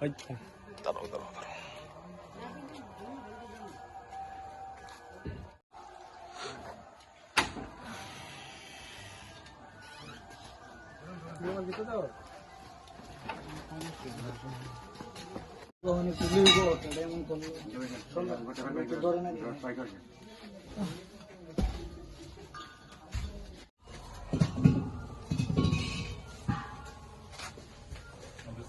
はい。だろうだろうだろう。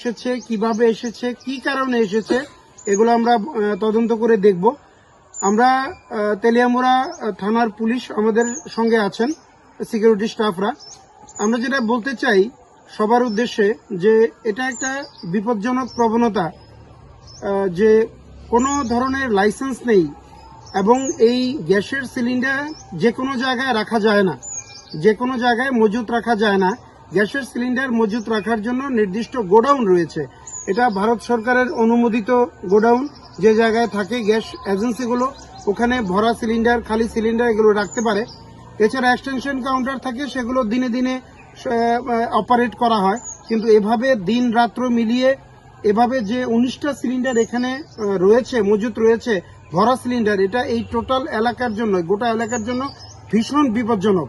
এসেছে, কীভাবে এসেছে, কি কারণে এসেছে, এগুলো আমরা তদন্ত করে দেখব। আমরা তেলিয়ামুড়া থানার পুলিশ আমাদের সঙ্গে আছেন সিকিউরিটি স্টাফরা আমরা যেটা বলতে চাই, সবার উদ্দেশ্যে যে এটা একটা বিপজ্জনক প্রবণতা যে কোনো ধরনের লাইসেন্স নেই এবং এই গ্যাসের সিলিন্ডার যে কোনো জায়গায় রাখা যায় না, যে কোনো জায়গায় মজুত রাখা যায় না। গ্যাসের সিলিন্ডার মজুত রাখার জন্য নির্দিষ্ট গোডাউন রয়েছে। এটা ভারত সরকারের অনুমোদিত গোডাউন। যে জায়গায় থাকে গ্যাস এজেন্সিগুলো, ওখানে ভরা সিলিন্ডার, খালি সিলিন্ডার এগুলো রাখতে পারে। এছাড়া এক্সটেনশন কাউন্টার থাকে, সেগুলো দিনে দিনে অপারেট করা হয়। কিন্তু এভাবে দিন রাত্র মিলিয়ে এভাবে যে উনিশটা সিলিন্ডার এখানে রয়েছে, মজুত রয়েছে, ভরা সিলিন্ডার, এটা এই টোটাল এলাকার জন্য, গোটা এলাকার জন্য ভীষণ বিপজ্জনক।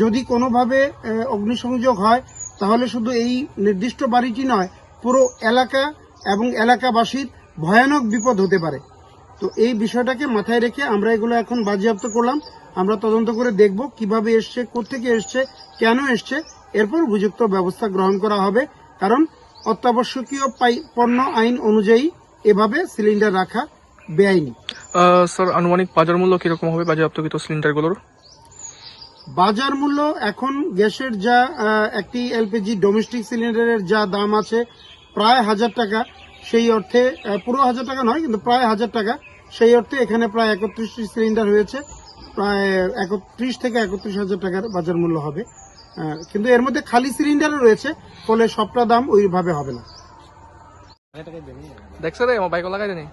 যদি কোনোভাবে অগ্নিসংযোগ হয়, তাহলে শুধু এই নির্দিষ্ট বাড়িটি নয়, পুরো এলাকা এবং এলাকাবাসীর ভয়ানক বিপদ হতে পারে। তো এই বিষয়টাকে মাথায় রেখে আমরা এগুলো এখন বাজেয়াপ্ত করলাম। আমরা তদন্ত করে দেখব কীভাবে এসছে, কোত্থেকে এসছে, কেন এসছে। এরপর উপযুক্ত ব্যবস্থা গ্রহণ করা হবে। কারণ অত্যাবশ্যকীয় পণ্য আইন অনুযায়ী এভাবে সিলিন্ডার রাখা বেআইনি স্যার, আনুমানিক বাজার মূল্য কীরকম হবে বাজেয়াপ্তকৃত সিলিন্ডারগুলোর? বাজার মূল্য এখন গ্যাসের যা একটি এলপিজি ডোমেস্টিক সিলিন্ডারের যা দাম আছে প্রায় হাজার টাকা, সেই অর্থে পুরো হাজার টাকা নয়, কিন্তু প্রায় হাজার টাকা, সেই অর্থে এখানে প্রায় একত্রিশটি সিলিন্ডার হয়েছে। প্রায় একত্রিশ থেকে একত্রিশ হাজার টাকার বাজার মূল্য হবে। কিন্তু এর মধ্যে খালি সিলিন্ডারও রয়েছে, ফলে সবটা দাম ওইভাবে হবে না। দেখছে রে, আমার বাইক লাগাই দেনি